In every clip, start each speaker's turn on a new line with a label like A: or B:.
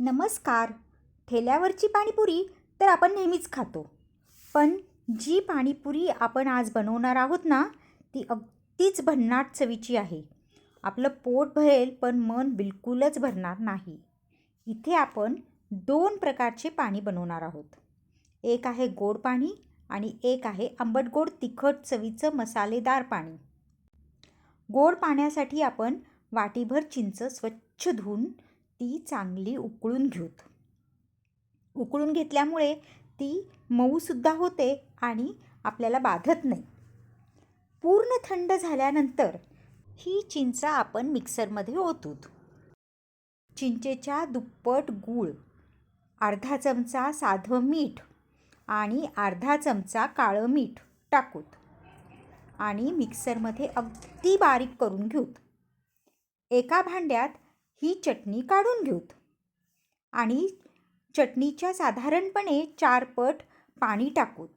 A: नमस्कार. ठेल्यावरची पाणीपुरी तर आपण नेहमीच खातो. पण जी पाणीपुरी आपण आज बनवणार आहोत ना ती अगदीच भन्नाट चवीची आहे. आपलं पोट भरेल पण मन बिलकुलच भरणार नाही. इथे आपण दोन प्रकारचे पाणी बनवणार आहोत. एक आहे गोड पाणी आणि एक आहे आंबट गोड तिखट चवीचं मसालेदार पाणी. गोड पाण्यासाठी आपण वाटीभर चिंच स्वच्छ धुवून ती चांगली उकळून घेऊत. उकळून घेतल्यामुळे ती मऊसुद्धा होते आणि आपल्याला बाधत नाही. पूर्ण थंड झाल्यानंतर ही चिंच आपण मिक्सरमध्ये ओतूत. चिंचेच्या दुप्पट गूळ अर्धा चमचा साधं मीठ आणि अर्धा चमचा काळं मीठ टाकूत आणि मिक्सरमध्ये अगदी बारीक करून घेऊत. एका भांड्यात ही चटणी काढून घेऊत. आणि चटणीच्या साधारणपणे चारपट पाणी टाकूत.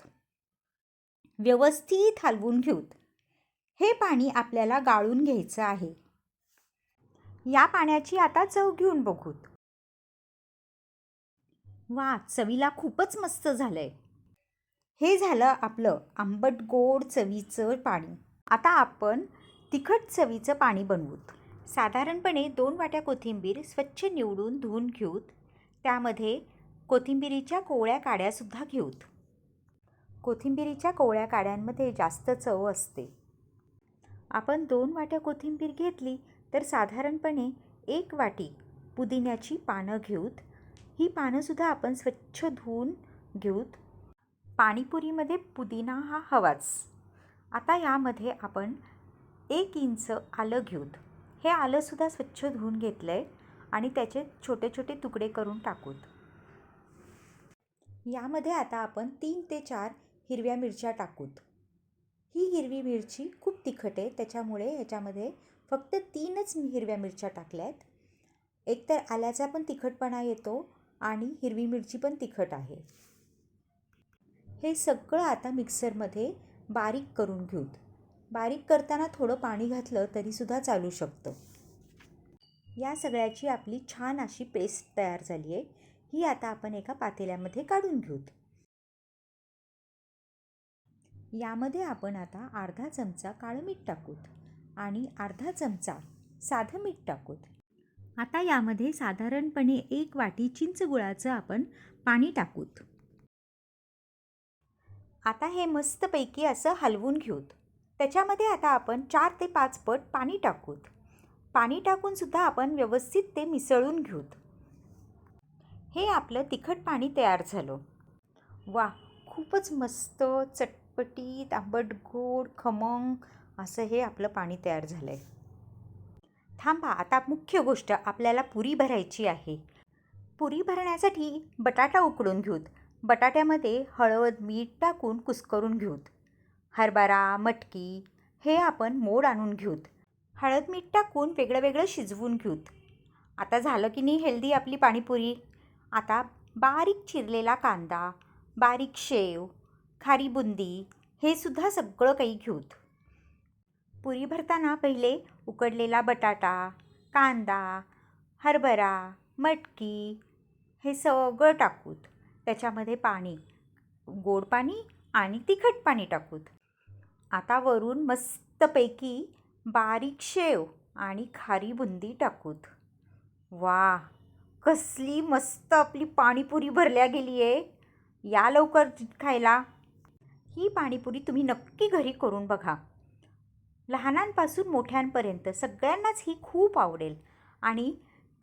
A: व्यवस्थित हलवून घेऊत. हे पाणी आपल्याला गाळून घ्यायचं आहे. या पाण्याची आता चव घेऊन बघूत. वा चवीला खूपच मस्त झालंय. हे झालं आपलं आंबट गोड चवीचं पाणी. आता आपण तिखट चवीचं पाणी बनवूत. साधारणपणे दोन वाट्या कोथिंबीर स्वच्छ निवडून धुवून घेऊत. त्यामध्ये कोथिंबिरीच्या कोवळ्या काड्यासुद्धा घेऊत. कोथिंबिरीच्या कोवळ्या काड्यांमध्ये जास्त चव असते. आपण दोन वाट्या कोथिंबीर घेतली तर साधारणपणे एक वाटी पुदिन्याची पानं घेऊत. ही पानंसुद्धा आपण स्वच्छ धुवून घेऊत. पाणीपुरीमध्ये पुदिना हा हवाच. आता यामध्ये आपण एक इंच आलं घेऊत. हे आलंसुद्धा स्वच्छ धुवून घेतलं आहे आणि त्याचे छोटे छोटे तुकडे करून टाकूत यामध्ये आता आपण तीन ते चार हिरव्या मिरच्या टाकूत. ही हिरवी मिरची खूप तिखट आहे त्याच्यामुळे ह्याच्यामध्ये फक्त तीनच हिरव्या मिरच्या टाकल्या आहेत एकतर आल्याचा पण तिखटपणा येतो आणि हिरवी मिरची पण तिखट आहे. हे सगळं आता मिक्सरमध्ये बारीक करून घेऊत. बारीक करताना थोडं पाणी घातलं तरीसुद्धा चालू शकतं. या सगळ्याची आपली छान अशी पेस्ट तयार झाली आहे. ही आता आपण एका पातेल्यामध्ये काढून घेऊत. यामध्ये आपण आता अर्धा चमचा काळं मीठ टाकूत आणि अर्धा चमचा साधं मीठ टाकूत. आता यामध्ये साधारणपणे एक वाटी चिंच गुळाचं आपण पाणी टाकूत. आता हे मस्तपैकी असं हलवून घेऊत. त्याच्यामध्ये आता आपण चार ते पाच पट पाणी टाकूत. पाणी टाकूनसुद्धा आपण व्यवस्थित ते मिसळून घेऊत. हे आपलं तिखट पाणी तयार झालं. वा खूपच मस्त चटपटीत आंबट गोड खमंग असं हे आपलं पाणी तयार झालं आहे थांबा आता मुख्य गोष्ट आपल्याला पुरी भरायची आहे. पुरी भरण्यासाठी बटाटा उकडून घेऊत. बटाट्यामध्ये हळद मीठ टाकून कुस्करून घेऊत. हरभरा मटकी हे आपण मोड आणून घेऊत. हळद मीठ टाकून वेगळं वेगळं शिजवून घेऊत. आता झालं की नाही हेल्दी आपली पाणीपुरी? आता बारीक चिरलेला कांदा बारीक शेव खारी बुंदी हे सुद्धा सगळं काही घेऊत. पुरी भरताना पहिले उकडलेला बटाटा कांदा हरभरा मटकी हे सगळं टाकूत. त्याच्यामध्ये पाणी गोड पाणी आणि तिखट पाणी टाकूत. आता वरून मस्तपैकी बारीक शेव आणि खारी बुंदी टाकूत. वा कसली मस्त आपली पाणीपुरी भरल्या गेली आहे या लवकर खायला. ही पाणीपुरी तुम्ही नक्की घरी करून बघा. लहानांपासून मोठ्यांपर्यंत सगळ्यांनाच ही खूप आवडेल आणि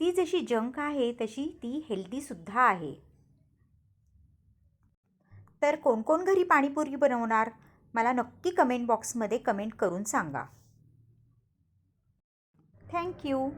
A: ती जशी जंक आहे तशी ती हेल्दीसुद्धा आहे. तर कोण कोण घरी पाणीपुरी बनवणार? मला नक्की कमेंट बॉक्समध्ये कमेंट करून सांगा. थँक्यू